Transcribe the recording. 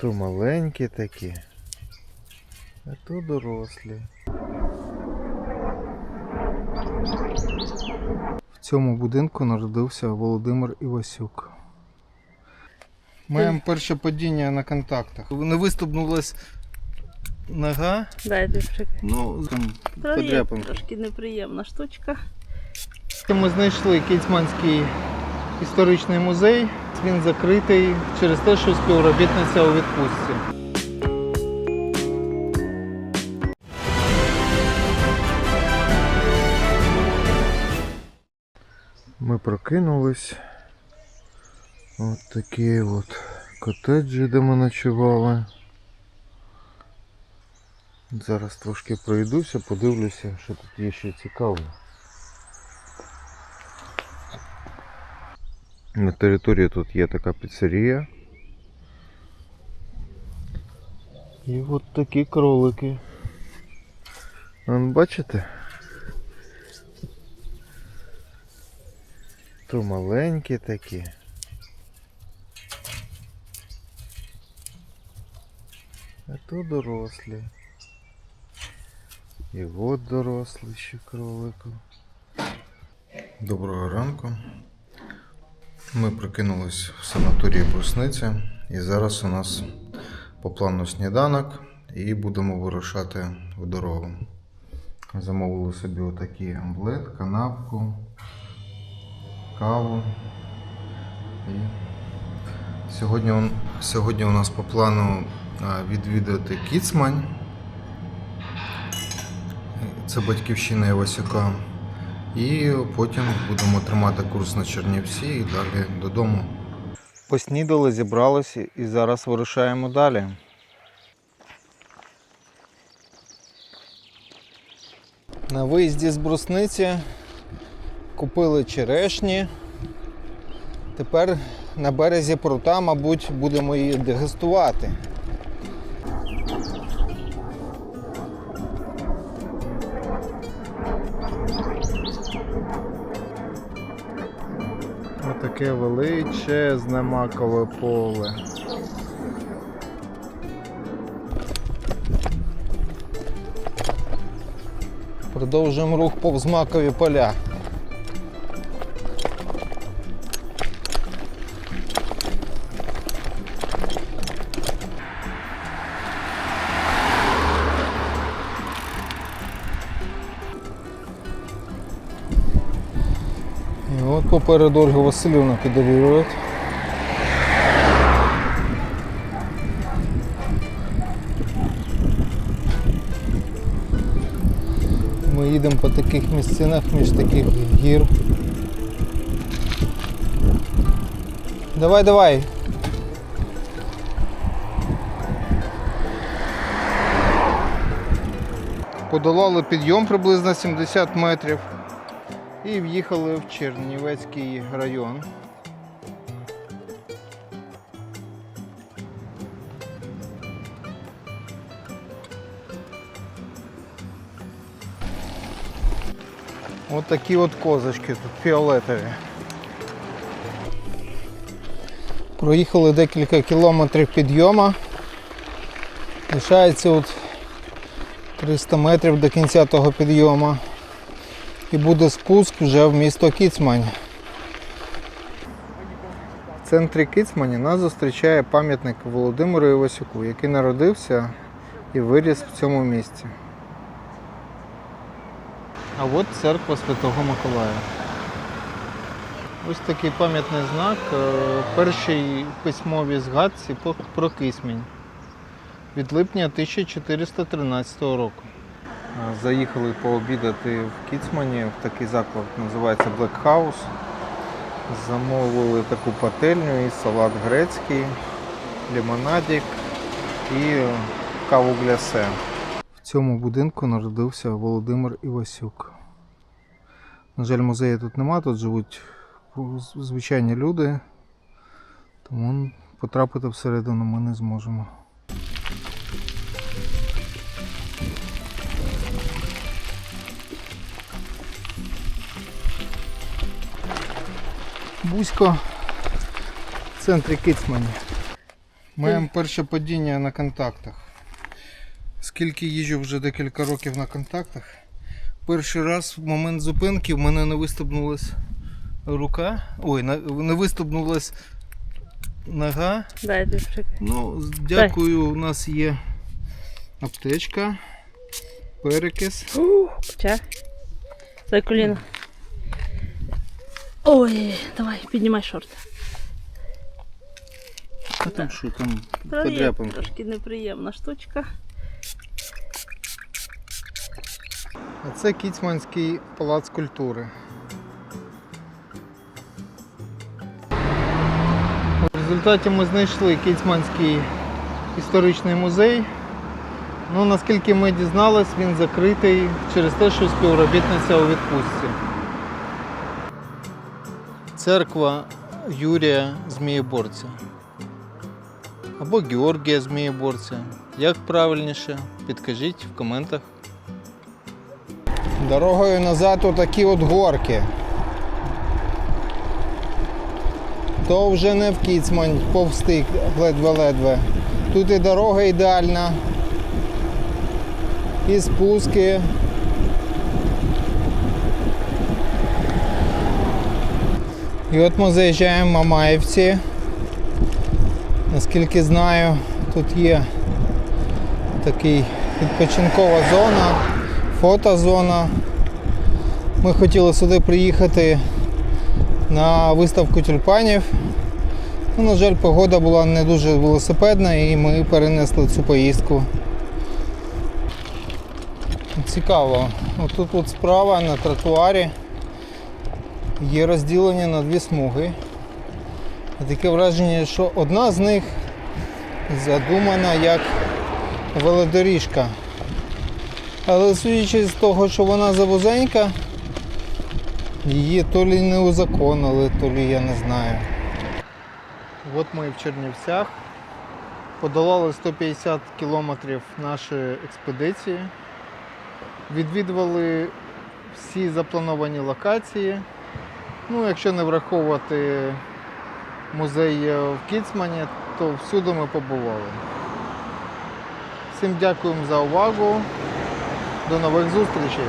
То маленькі такі, а то дорослі. В цьому будинку народився Володимир Івасюк. Маємо перше падіння на контактах. Не виступнулась нога. Дайте. Ну, там подряпинка. трошки неприємна штучка. Ми знайшли Кіцманський історичний музей. Він закритий через те, що співробітниця у відпустці. Ми прокинулись. От такі от котеджі, де ми ночували. Зараз трошки пройдуся, подивлюся, що тут є ще цікаве. На території тут є така піцерія. І от такі кролики. Вон, бачите? То маленькі такі. А то дорослі. І от дорослий ще кролику. Доброго ранку. Ми прокинулись в санаторії Брусниця і зараз у нас по плану сніданок і будемо вирушати в дорогу. Замовили собі отакий омлет, канапку, каву. І сьогодні, сьогодні у нас по плану відвідати Кіцмань. Це батьківщина Івасюка. І потім будемо тримати курс на Чернівці і далі додому. Поснідали, зібралися і зараз вирушаємо далі. На виїзді з брусниці купили черешні. Тепер на березі прута, мабуть, будемо її дегустувати. Отаке величезне макове поле. Продовжуємо рух повз макові поля. Попереду Ольга Васильівна підарює. Ми їдемо по таких місцинах між таких гір. Давай, давай. Подолали підйом приблизно 70 метрів і в'їхали в Чернівецький район. От такі от козочки тут фіолетові. Проїхали декілька кілометрів підйома. Лишається от 300 метрів до кінця того підйому. І буде спуск вже в місто Кіцмань. В центрі Кіцмані нас зустрічає пам'ятник Володимиру Івасюку, який народився і виріс в цьому місці. А от церква Святого Миколая. Ось такий пам'ятний знак е, в першій письмовій згадці про Кисмінь від липня 1413 року. Е, Заїхали пообідати в Кіцмані, в такий заклад називається Black House. Замовили таку пательню і салат грецький, лимонадик і е, каву глясе. В цьому будинку народився Володимир Івасюк. На жаль, музею тут нема, тут живуть звичайні люди, тому потрапити всередину ми не зможемо. Бузько в центрі Кицмані. Маємо перше падіння на контактах. Скільки їжджу вже декілька років на контактах. Перший раз в момент зупинки в мене не виступнулась рука. Ой, не виступнулась нога. Ну, дякую, у нас є аптечка, перекис. Дай коліно. Ой, давай, піднімай шорти. А там що там? Та Подряпинка. Трошки неприємна штучка. А це Кіцманський палац культури. В результаті ми знайшли Кіцманський історичний музей. Ну, наскільки ми дізнались, він закритий через те, що співробітниця у відпустці. Церква Юрія Змієборця. Або Георгія Змієборця. Як правильніше, підкажіть в коментах. Дорогою назад отакі от горки. То вже не в Кіцмань, повстик ледве-ледве. Тут і дорога ідеальна. І спуски. І от ми заїжджаємо в Мамаївці. Наскільки знаю, тут є такий відпочинкова зона, фотозона. Ми хотіли сюди приїхати на виставку тюльпанів. Ну, на жаль, погода була не дуже велосипедна і ми перенесли цю поїздку. Цікаво. Тут от справа на тротуарі є розділення на дві смуги. І таке враження, що одна з них задумана як велодоріжка. Але судячи з того, що вона завузенька, її то лі не узаконили, то лі я не знаю. От ми в Чернівцях. Подолали 150 кілометрів нашої експедиції. Відвідували всі заплановані локації. Ну, якщо не враховувати музей в Кіцмані, то всюди ми побували. Всім дякуємо за увагу. До нових зустрічей!